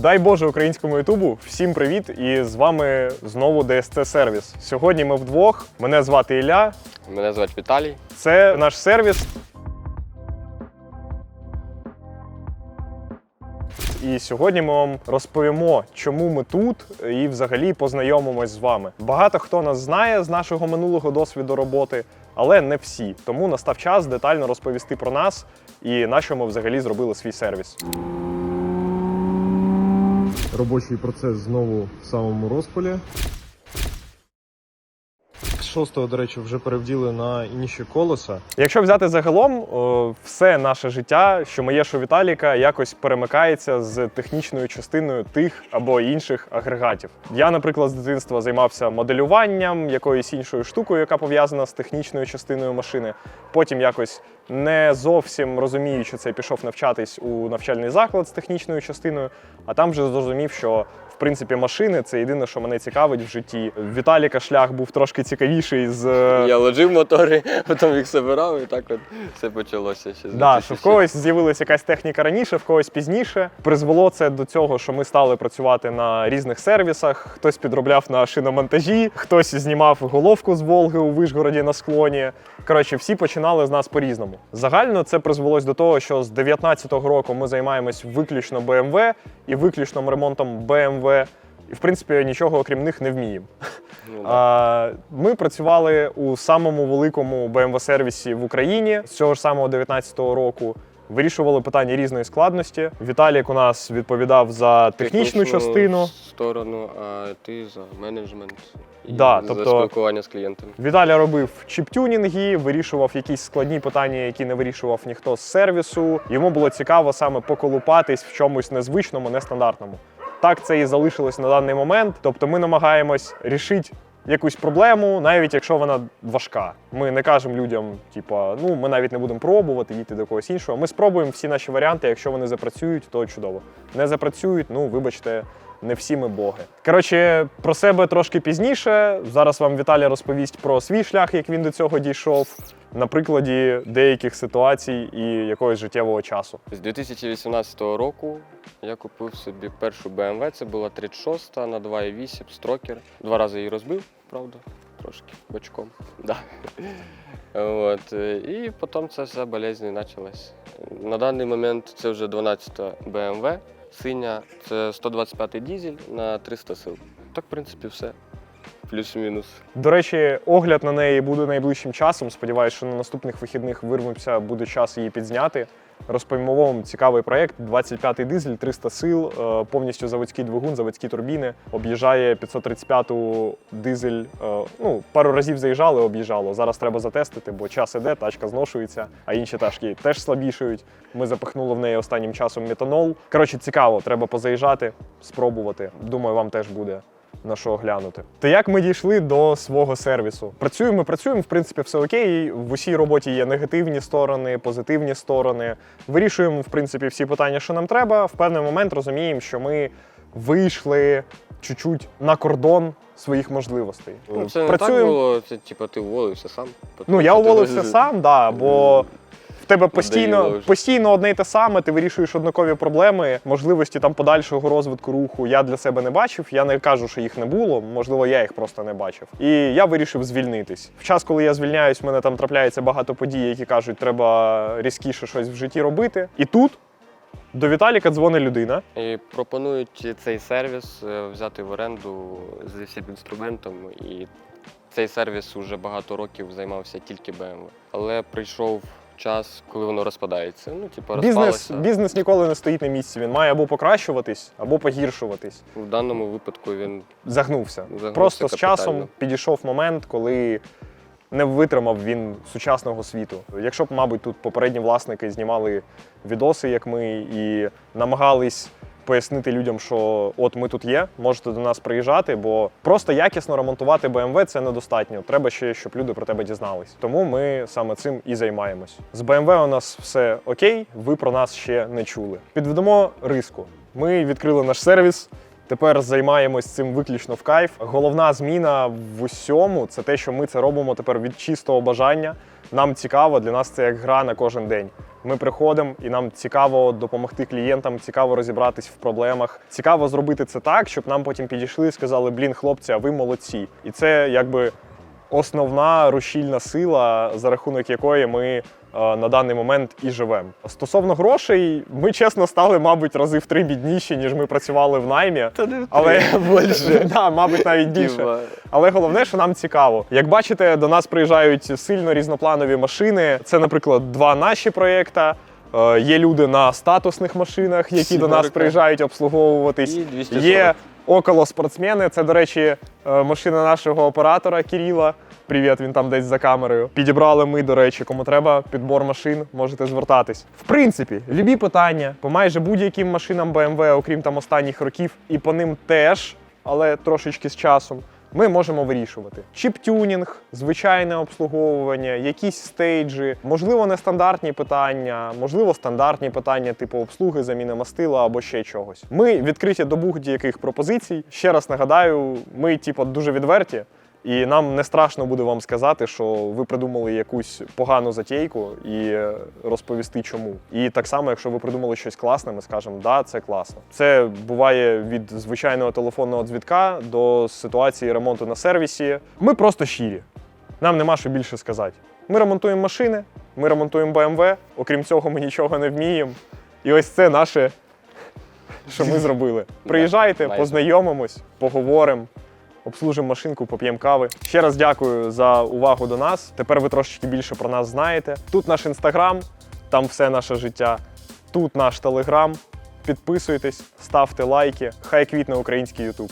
Дай Боже українському Ютубу. Всім привіт! І з вами знову DSC Сервіс. Сьогодні ми вдвох. Мене звати Ілля. Мене звати Віталій. Це наш сервіс. І сьогодні ми вам розповімо, чому ми тут, і взагалі познайомимось з вами. Багато хто нас знає з нашого минулого досвіду роботи, але не всі. Тому настав час детально розповісти про нас і на що ми взагалі зробили свій сервіс. Робочий процес знову в самому розпалі. Шостого, до речі, вже перевділи на інші колеса. Якщо взяти загалом, все наше життя, що моє, що Віталіка, якось перемикається з технічною частиною тих або інших агрегатів. Я, наприклад, з дитинства займався моделюванням, якоюсь іншою штукою, яка пов'язана з технічною частиною машини. Потім якось не зовсім розуміючи це, пішов навчатись у навчальний заклад з технічною частиною, а там вже зрозумів, що принципі машини це єдине, що мене цікавить в житті. Віталіка шлях був трошки цікавіший з. Я ложив мотори, потім їх забирав, і так от все почалося ще Да, що в когось з'явилася якась техніка раніше, в когось пізніше. Призвело це до цього, що ми стали працювати на різних сервісах. Хтось підробляв на шиномонтажі, хтось знімав головку з Волги у Вишгороді на склоні. Коротше, всі починали з нас по-різному. Загально це призвелось до того, що з 19-го року ми займаємось виключно BMW і виключним ремонтом BMW. І в принципі нічого окрім них не вміємо. Ну, да. Ми працювали у самому великому BMW сервісі в Україні з цього ж самого 19-го року. Вирішували питання різної складності. Віталік у нас відповідав за технічну частину. сторону, а ти за менеджмент і Да, за тобто- спілкування з клієнтами. Віталя робив чіп-тюнінги, вирішував якісь складні питання, які не вирішував ніхто з сервісу. Йому було цікаво саме поколупатись в чомусь незвичному, нестандартному. Так це і залишилось на даний момент. Тобто ми намагаємось рішити якусь проблему, навіть якщо вона важка. Ми не кажемо людям, типа, ну ми навіть не будемо пробувати їти до когось іншого. Ми спробуємо всі наші варіанти. Якщо вони запрацюють, то чудово. Не запрацюють, ну вибачте. Не всі ми боги. Коротше, про себе трошки пізніше. Зараз вам Віталій розповість про свій шлях, як він до цього дійшов, на прикладі деяких ситуацій і якогось життєвого часу. З 2018 року я купив собі першу BMW, це була 36 на 2,8 строкер. Два рази її розбив, правда, трошки бочком. Да. От. е, І потім це все болезнь почалась. На даний момент це вже 12 BMW, синя, це 125 дізель на 300 сил. Так, в принципі, все. Плюс-мінус. До речі, огляд на неї буде найближчим часом. Сподіваюся, що на наступних вихідних вирвемося, буде час її підзняти. Розповімо цікавий проєкт. 25-й дизель, 300 сил, е, повністю заводський двигун, заводські турбіни. Об'їжджає 535-ту дизель. е, Ну, пару разів заїжджали, об'їжджало. Зараз треба затестити, бо час іде, тачка зношується, а інші тачки теж слабішають. Ми запихнули в неї останнім часом метанол. Коротше, цікаво, треба позаїжджати, спробувати. Думаю, вам теж буде на що глянути. То як ми дійшли до свого сервісу? Працюємо, працюємо, в принципі, все окей. В усій роботі є негативні сторони, позитивні сторони. Вирішуємо, в принципі, всі питання, що нам треба. В певний момент розуміємо, що ми вийшли чуть-чуть на кордон своїх можливостей. Ну, це не так було, це типу ти уволився сам. Ну, я уволився сам, да, бо тебе постійно, постійно одне й те саме, ти вирішуєш однакові проблеми, можливості там подальшого розвитку руху я для себе не бачив. Я не кажу, що їх не було, можливо, я їх просто не бачив. І я вирішив звільнитись. В час, коли я звільняюсь, в мене там трапляється багато подій, які кажуть, треба різкіше щось в житті робити. І тут до Віталіка дзвонить людина. І пропонують цей сервіс е, взяти в оренду з всім інструментом. І цей сервіс уже багато років займався тільки BMW. Але прийшов час, коли воно розпадається. Ну, типу, Бізнес, розпалося. бізнес ніколи не стоїть на місці. Він має або покращуватись, або погіршуватись. В даному випадку він загнувся. Загнувся Просто з капітально. часом підійшов момент, коли не витримав він сучасного світу. Якщо б, мабуть, тут попередні власники знімали відоси, як ми, і намагались пояснити людям, що от ми тут є, можете до нас приїжджати, бо просто якісно ремонтувати BMW це недостатньо. Треба ще, щоб люди про тебе дізнались. Тому ми саме цим і займаємось. З BMW у нас все окей, ви про нас ще не чули. Підведемо риску. Ми відкрили наш сервіс. Тепер займаємось цим виключно в кайф. Головна зміна в усьому це те, що ми це робимо тепер від чистого бажання. Нам цікаво, для нас це як гра на кожен день. Ми приходимо і нам цікаво допомогти клієнтам, цікаво розібратись в проблемах. Цікаво зробити це так, щоб нам потім підійшли і сказали: блін, хлопці, а ви молодці. І це якби основна рушільна сила, за рахунок якої ми на даний момент і живемо. Стосовно грошей, ми чесно стали, мабуть, рази в три бідніші, ніж ми працювали в наймі. Та не Але більше. да, мабуть, навіть більше. Але головне, що нам цікаво. Як бачите, до нас приїжджають сильно різнопланові машини. Це, наприклад, два наші проєкта. Е, Є люди на статусних машинах, які до нас приїжджають обслуговуватись. І 240. Є около спортсмени. Це, до речі, е, машина нашого оператора Кіріла. Привіт, він там десь за камерою. Підібрали ми, до речі, кому треба підбор машин, можете звертатись. В принципі, любі питання по майже будь-яким машинам BMW, окрім там останніх років, і по ним теж, але трошечки з часом. Ми можемо вирішувати чіп-тюнінг, звичайне обслуговування, якісь стейджі, можливо, нестандартні питання, можливо, стандартні питання, типу обслуги, заміни мастила або ще чогось. Ми відкриті до будь-яких пропозицій. Ще раз нагадаю, ми, типу, дуже відверті. І нам не страшно буде вам сказати, що ви придумали якусь погану затейку і е, розповісти чому. І так само, якщо ви придумали щось класне, ми скажемо, да, це класно. Це буває від звичайного телефонного дзвінка до ситуації ремонту на сервісі. Ми просто щирі. Нам нема що більше сказати. Ми ремонтуємо машини, ми ремонтуємо BMW, окрім цього, ми нічого не вміємо. І ось це наше, що ми зробили. Приїжджайте, познайомимось, поговоримо. Обслужимо машинку, поп'ємо кави. Ще раз дякую за увагу до нас. Тепер ви трошечки більше про нас знаєте. Тут наш інстаграм, там все наше життя. Тут наш телеграм. Підписуйтесь, ставте лайки. Хай квітне український Ютуб.